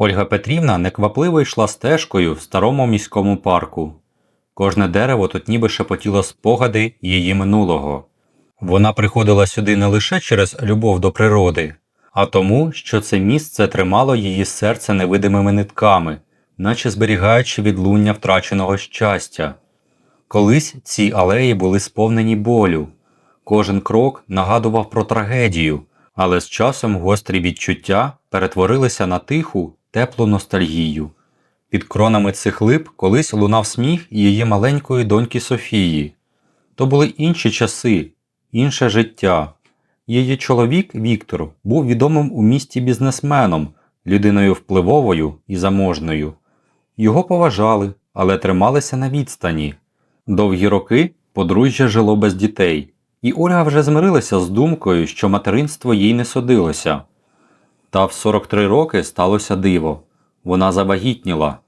Ольга Петрівна неквапливо йшла стежкою в старому міському парку. Кожне дерево тут ніби шепотіло спогади її минулого. Вона приходила сюди не лише через любов до природи, а тому, що це місце тримало її серце невидимими нитками, наче зберігаючи відлуння втраченого щастя. Колись ці алеї були сповнені болю. Кожен крок нагадував про трагедію, але з часом гострі відчуття перетворилися на тиху, теплу ностальгію. Під кронами цих лип колись лунав сміх її маленької доньки Софії. То були інші часи, інше життя. Її чоловік Віктор був відомим у місті бізнесменом, людиною впливовою і заможною. Його поважали, але трималися на відстані. Довгі роки подружжя жило без дітей, і Ольга вже змирилася з думкою, що материнство їй не судилося. Та в 43 роки сталося диво. Вона завагітніла.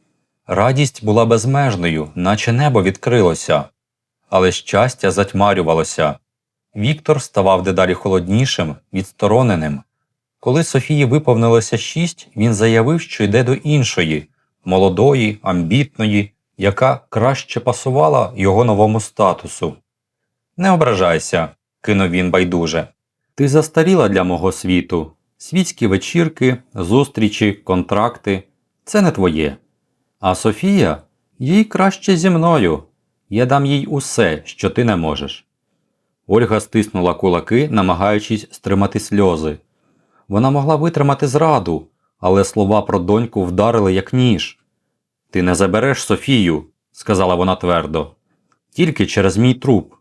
Радість була безмежною, наче небо відкрилося. Але щастя затьмарювалося. Віктор ставав дедалі холоднішим, відстороненим. Коли Софії виповнилося шість, він заявив, що йде до іншої, молодої, амбітної, яка краще пасувала його новому статусу. Не ображайся, кинув він байдуже. Ти застаріла для мого світу. Світські вечірки, зустрічі, контракти це не твоє. А Софія їй краще зі мною. Я дам їй усе, що ти не можеш. Ольга стиснула кулаки, намагаючись стримати сльози. Вона могла витримати зраду, але слова про доньку вдарили як ніж. Ти не забереш Софію, сказала вона твердо, тільки через мій труп.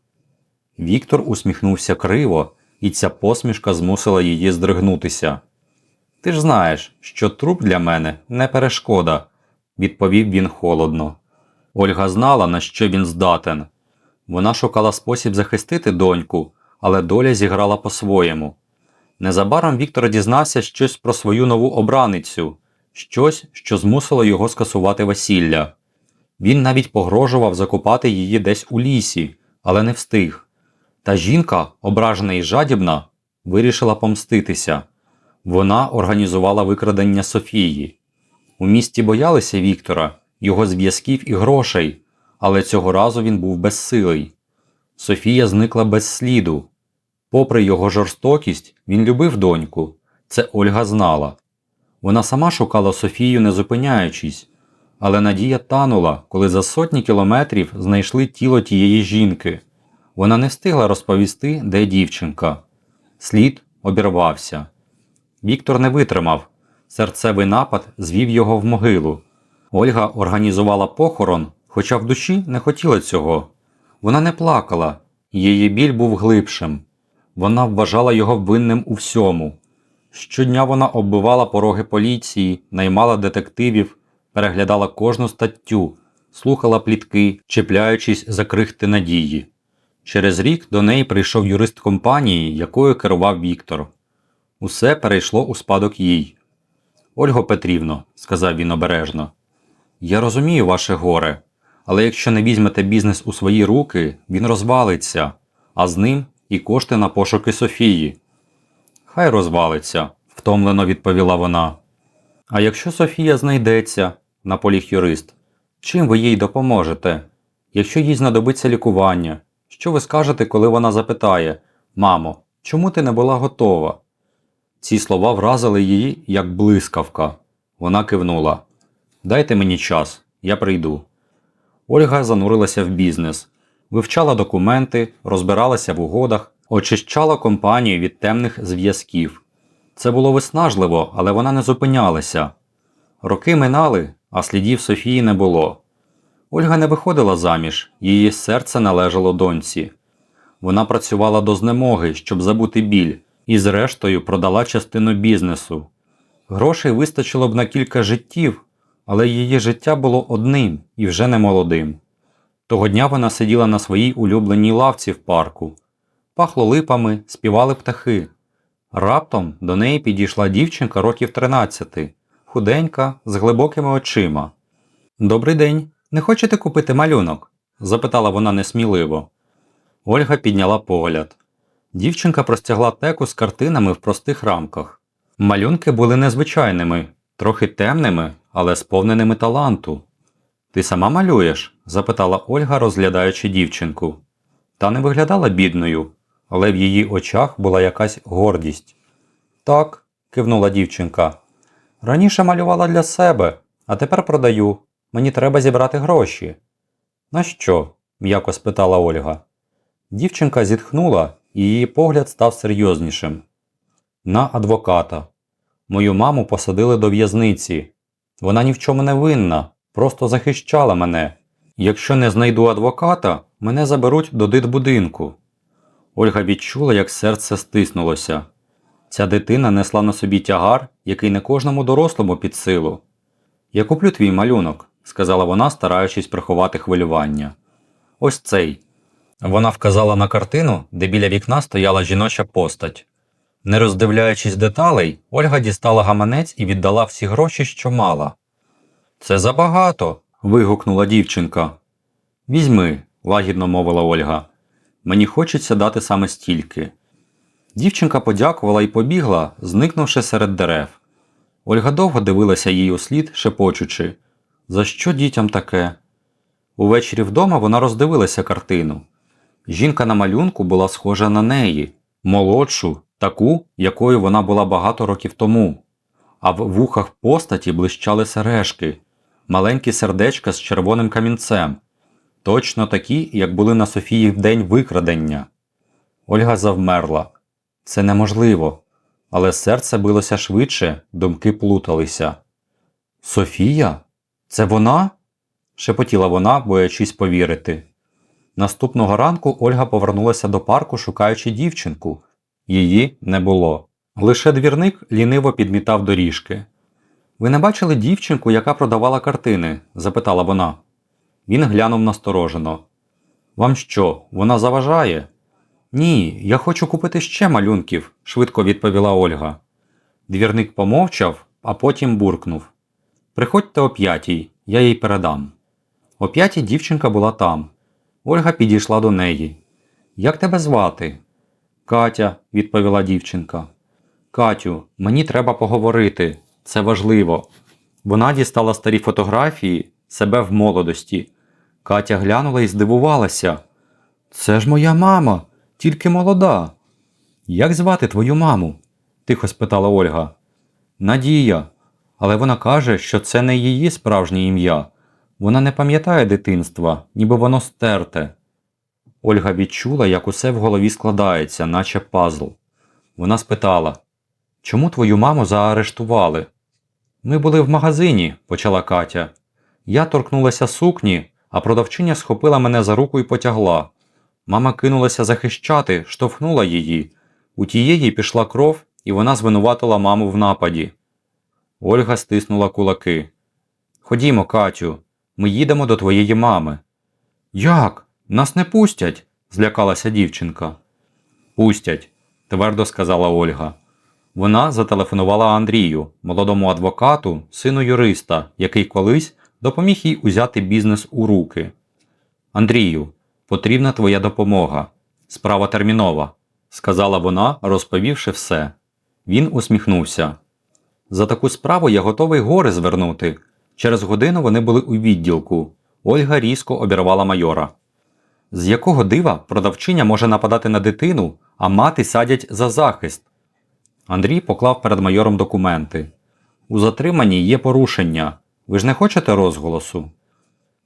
Віктор усміхнувся криво, і ця посмішка змусила її здригнутися. Ти ж знаєш, що труп для мене не перешкода, відповів він холодно. Ольга знала, на що він здатен. Вона шукала спосіб захистити доньку, але доля зіграла по-своєму. Незабаром Віктор дізнався щось про свою нову обраницю, щось, що змусило його скасувати весілля. Він навіть погрожував закопати її десь у лісі, але не встиг. Та жінка, ображена і жадібна, вирішила помститися. Вона організувала викрадення Софії. У місті боялися Віктора, його зв'язків і грошей, але цього разу він був безсилий. Софія зникла без сліду. Попри його жорстокість, він любив доньку. Це Ольга знала. Вона сама шукала Софію, не зупиняючись, але надія танула, коли за сотні кілометрів знайшли тіло тієї жінки. Вона не встигла розповісти, де дівчинка. Слід обірвався. Віктор не витримав. Серцевий напад звів його в могилу. Ольга організувала похорон, хоча в душі не хотіла цього. Вона не плакала, її біль був глибшим. Вона вважала його винним у всьому. Щодня вона оббивала пороги поліції, наймала детективів, переглядала кожну статтю, слухала плітки, чіпляючись за крихти надії. Через рік до неї прийшов юрист компанії, якою керував Віктор. Усе перейшло у спадок їй. Ольго Петрівно, сказав він обережно, я розумію ваше горе, але якщо не візьмете бізнес у свої руки, він розвалиться, а з ним і кошти на пошуки Софії. Хай розвалиться, втомлено відповіла вона. А якщо Софія знайдеться, наполіг юрист, чим ви їй допоможете? Якщо їй знадобиться лікування, що ви скажете, коли вона запитає Мамо, чому ти не була готова? Ці слова вразили її, як блискавка. Вона кивнула. Дайте мені час, я прийду. Ольга занурилася в бізнес, вивчала документи, розбиралася в угодах, очищала компанію від темних зв'язків. Це було виснажливо, але вона не зупинялася. Роки минали, а слідів Софії не було. Ольга не виходила заміж, її серце належало доньці. Вона працювала до знемоги, щоб забути біль, і зрештою продала частину бізнесу. Грошей вистачило б на кілька життів, але її життя було одним і вже не молодим. Того дня вона сиділа на своїй улюбленій лавці в парку. Пахло липами, співали птахи. Раптом до неї підійшла дівчинка років 13, худенька, з глибокими очима. Добрий день, не хочете купити малюнок? запитала вона несміливо. Ольга підняла погляд. Дівчинка простягла теку з картинами в простих рамках. Малюнки були незвичайними, трохи темними, але сповненими таланту. Ти сама малюєш? запитала Ольга, розглядаючи дівчинку. Та не виглядала бідною, але в її очах була якась гордість. Так, кивнула дівчинка. Раніше малювала для себе, а тепер продаю. Мені треба зібрати гроші. На що? м'яко спитала Ольга. Дівчинка зітхнула, і її погляд став серйознішим. На адвоката. Мою маму посадили до в'язниці. Вона ні в чому не винна, просто захищала мене. Якщо не знайду адвоката, мене заберуть до дитбудинку. Ольга відчула, як серце стиснулося. Ця дитина несла на собі тягар, який не кожному дорослому під силу. Я куплю твій малюнок, сказала вона, стараючись приховати хвилювання. Ось цей. Вона вказала на картину, де біля вікна стояла жіноча постать. Не роздивляючись деталей, Ольга дістала гаманець і віддала всі гроші, що мала. Це забагато. вигукнула дівчинка. Візьми, лагідно мовила Ольга. Мені хочеться дати саме стільки. Дівчинка подякувала і побігла, зникнувши серед дерев. Ольга довго дивилася їй услід, шепочучи За що дітям таке? Увечері вдома вона роздивилася картину. Жінка на малюнку була схожа на неї, молодшу, таку, якою вона була багато років тому. А в вухах постаті блищали сережки, маленькі сердечка з червоним камінцем, точно такі, як були на Софії в день викрадення. Ольга завмерла. Це неможливо. Але серце билося швидше, думки плуталися. Софія? Це вона? шепотіла вона, боячись повірити. Наступного ранку Ольга повернулася до парку, шукаючи дівчинку. Її не було. Лише двірник ліниво підмітав доріжки. Ви не бачили дівчинку, яка продавала картини? запитала вона. Він глянув насторожено. Вам що, вона заважає? Ні, я хочу купити ще малюнків, швидко відповіла Ольга. Двірник помовчав, а потім буркнув. Приходьте о п'ятій, я їй передам. О п'ятій дівчинка була там. Ольга підійшла до неї. Як тебе звати? Катя, відповіла дівчинка. Катю, мені треба поговорити. Це важливо. Вона дістала старі фотографії себе в молодості. Катя глянула і здивувалася. Це ж моя мама, тільки молода. Як звати твою маму? тихо спитала Ольга. Надія. Але вона каже, що це не її справжнє ім'я. Вона не пам'ятає дитинства, ніби воно стерте. Ольга відчула, як усе в голові складається, наче пазл. Вона спитала Чому твою маму заарештували? Ми були в магазині, почала Катя. Я торкнулася сукні, а продавчиня схопила мене за руку і потягла. Мама кинулася захищати, штовхнула її. У тієї пішла кров, і вона звинуватила маму в нападі. Ольга стиснула кулаки. Ходімо, Катю, ми їдемо до твоєї мами. Як? Нас не пустять? злякалася дівчинка. Пустять, твердо сказала Ольга. Вона зателефонувала Андрію, молодому адвокату, сину юриста, який колись допоміг їй узяти бізнес у руки. Андрію, потрібна твоя допомога. Справа термінова, сказала вона, розповівши все. Він усміхнувся. За таку справу я готовий гори звернути. Через годину вони були у відділку. Ольга різко обірвала майора. З якого дива продавчиня може нападати на дитину, а мати садять за захист? Андрій поклав перед майором документи. У затриманні є порушення. Ви ж не хочете розголосу?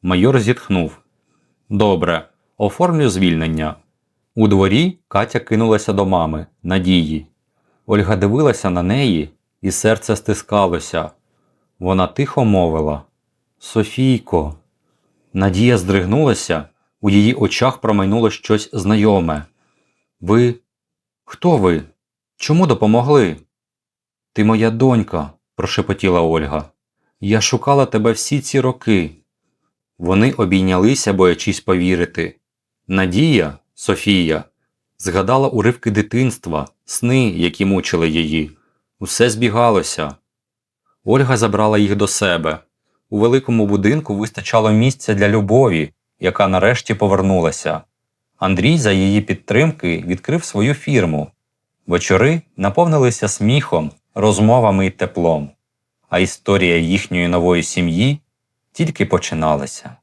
Майор зітхнув. Добре, оформлю звільнення. У дворі Катя кинулася до мами, Надії. Ольга дивилася на неї, і серце стискалося. Вона тихо мовила Софійко. Надія здригнулася, у її очах промайнуло щось знайоме. Ви. Хто ви? Чому допомогли? Ти моя донька, прошепотіла Ольга. Я шукала тебе всі ці роки. Вони обійнялися, боячись повірити. Надія, Софія, згадала уривки дитинства, сни, які мучили її. Усе збігалося. Ольга забрала їх до себе. У великому будинку вистачало місця для любові, яка нарешті повернулася. Андрій за її підтримки відкрив свою фірму. Вечори наповнилися сміхом, розмовами й теплом. а історія їхньої нової сім'ї тільки починалася.